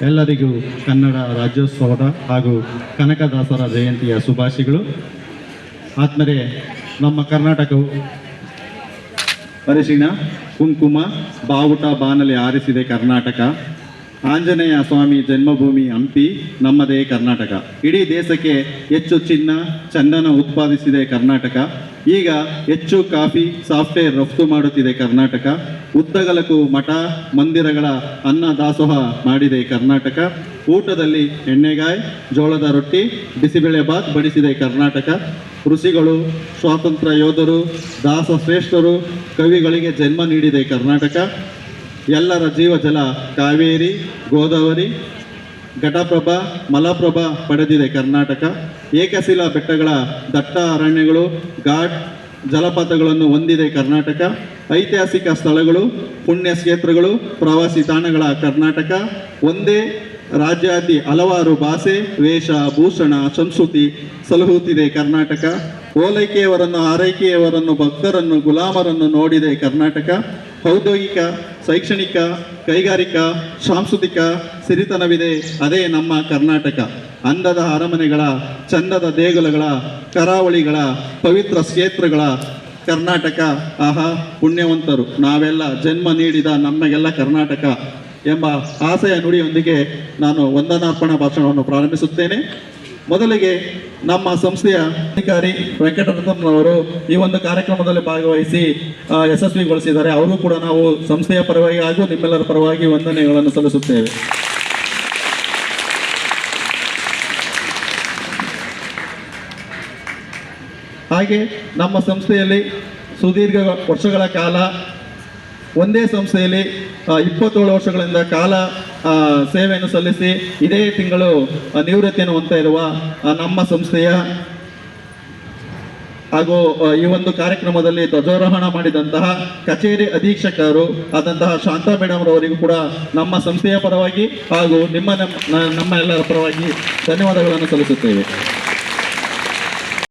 ಎಲ್ಲರಿಗೂ ಕನ್ನಡ ರಾಜ್ಯೋತ್ಸವದ ಹಾಗೂ ಕನಕದಾಸರ ಜಯಂತಿಯ ಶುಭಾಶಯಗಳು. ಆತ್ಮರೇ ನಮ್ಮ ಕರ್ನಾಟಕವು ಅರಿಶಿಣ, ಕುಂಕುಮ, ಬಾವುಟ, ಬಾನಲಿ ಆರಿಸಿದೆ ಕರ್ನಾಟಕ. ಆಂಜನೇಯ ಸ್ವಾಮಿ ಜನ್ಮಭೂಮಿ ಹಂಪಿ ನಮ್ಮದೇ ಕರ್ನಾಟಕ. ಇಡೀ ದೇಶಕ್ಕೆ ಹೆಚ್ಚು ಚಿನ್ನ, ಚಂದನ ಉತ್ಪಾದಿಸಿದೆ ಕರ್ನಾಟಕ. ಈಗ ಹೆಚ್ಚು ಕಾಫಿ, ಸಾಫ್ಟ್ವೇರ್ ರಫ್ತು ಮಾಡುತ್ತಿದೆ ಕರ್ನಾಟಕ. ಉದ್ದಗಲಕ್ಕೂ ಮಠ, ಮಂದಿರಗಳ ಅನ್ನ ದಾಸೋಹ ಮಾಡಿದೆ ಕರ್ನಾಟಕ. ಊಟದಲ್ಲಿ ಎಣ್ಣೆಗಾಯಿ, ಜೋಳದ ರೊಟ್ಟಿ ಬಿಸಿಬೇಳೆಬಾತ್ ಬಡಿಸಿದೆ ಕರ್ನಾಟಕ. ಋಷಿಗಳು, ಸ್ವಾತಂತ್ರ್ಯ ಯೋಧರು, ದಾಸ ಶ್ರೇಷ್ಠರು, ಕವಿಗಳಿಗೆ ಜನ್ಮ ನೀಡಿದೆ ಕರ್ನಾಟಕ. ಎಲ್ಲರ ಜೀವಜಲ ಕಾವೇರಿ, ಗೋದಾವರಿ, ಘಟಪ್ರಭಾ, ಮಲಪ್ರಭಾ ಪಡೆದಿದೆ ಕರ್ನಾಟಕ. ಏಕಶಿಲಾ ಬೆಟ್ಟಗಳ ದಟ್ಟ ಅರಣ್ಯಗಳು ಘಾಟ್ ಜಲಪಾತಗಳನ್ನು ಹೊಂದಿದೆ ಕರ್ನಾಟಕ. ಐತಿಹಾಸಿಕ ಸ್ಥಳಗಳು ಪುಣ್ಯ ಕ್ಷೇತ್ರಗಳು ಪ್ರವಾಸಿ ತಾಣಗಳ ಕರ್ನಾಟಕ. ಒಂದೇ ರಾಜ್ಯಾದಿ ಹಲವಾರು ಭಾಷೆ, ವೇಷ, ಭೂಷಣ, ಸಂಸ್ಕೃತಿ ಸಲಹುತ್ತಿದೆ ಕರ್ನಾಟಕ. ಓಲೈಕೆಯವರನ್ನು, ಆರೈಕೆಯವರನ್ನು, ಭಕ್ತರನ್ನು, ಗುಲಾಮರನ್ನು ನೋಡಿದೆ ಕರ್ನಾಟಕ. ಔದ್ಯೋಗಿಕ ಶೈಕ್ಷಣಿಕ, ಕೈಗಾರಿಕಾ, ಸಾಂಸ್ಕೃತಿಕ ಸಿರಿತನವಿದೆ. ಅದೇ ನಮ್ಮ ಕರ್ನಾಟಕ. ಅಂದದ ಅರಮನೆಗಳ, ಚಂದದ ದೇಗುಲಗಳ, ಕರಾವಳಿಗಳ, ಪವಿತ್ರ ಕ್ಷೇತ್ರಗಳ ಕರ್ನಾಟಕ. ಆಹಾ, ಪುಣ್ಯವಂತರು. ನಾವೆಲ್ಲ ಜನ್ಮ ನೀಡಿದ ನಮಗೆಲ್ಲ ಕರ್ನಾಟಕ ಎಂಬ ಆಸೆಯ ನುಡಿಯೊಂದಿಗೆ ನಾನು ವಂದನಾರ್ಪಣಾ ಭಾಷಣವನ್ನು ಪ್ರಾರಂಭಿಸುತ್ತೇನೆ. ಮೊದಲಿಗೆ ನಮ್ಮ ಸಂಸ್ಥೆಯ ಅಧಿಕಾರಿ ವೆಂಕಟರತ್ನವರು ಈ ಒಂದು ಕಾರ್ಯಕ್ರಮದಲ್ಲಿ ಭಾಗವಹಿಸಿ ಯಶಸ್ವಿಗೊಳಿಸಿದ್ದಾರೆ. ಅವರು ಕೂಡ ನಾವು ಸಂಸ್ಥೆಯ ಪರವಾಗಿ ಹಾಗೂ ನಿಮ್ಮೆಲ್ಲರ ಪರವಾಗಿ ವಂದನೆಗಳನ್ನು ಸಲ್ಲಿಸುತ್ತೇವೆ. ಹಾಗೆ ನಮ್ಮ ಸಂಸ್ಥೆಯಲ್ಲಿ ಸುದೀರ್ಘ ವರ್ಷಗಳ ಕಾಲ ಒಂದೇ ಸಂಸ್ಥೆಯಲ್ಲಿ ಇಪ್ಪತ್ತೇಳು ವರ್ಷಗಳಿಂದ ಕಾಲ ಸೇವೆಯನ್ನು ಸಲ್ಲಿಸಿ, ಇದೇ ತಿಂಗಳು ನಿವೃತ್ತಿಯನ್ನು ಹೊಂತ ಇರುವ ನಮ್ಮ ಸಂಸ್ಥೆಯ ಹಾಗೂ ಈ ಒಂದು ಕಾರ್ಯಕ್ರಮದಲ್ಲಿ ಧ್ವಜಾರೋಹಣ ಮಾಡಿದಂತಹ ಕಚೇರಿ ಅಧೀಕ್ಷಕರು ಆದಂತಹ ಶಾಂತಾ ಮೇಡಮ್ ರವರಿಗೂ ಕೂಡ ನಮ್ಮ ಸಂಸ್ಥೆಯ ಪರವಾಗಿ ಹಾಗೂ ನಮ್ಮ ನಮ್ಮ ಎಲ್ಲರ ಪರವಾಗಿ ಧನ್ಯವಾದಗಳನ್ನು ಸಲ್ಲಿಸುತ್ತೇವೆ.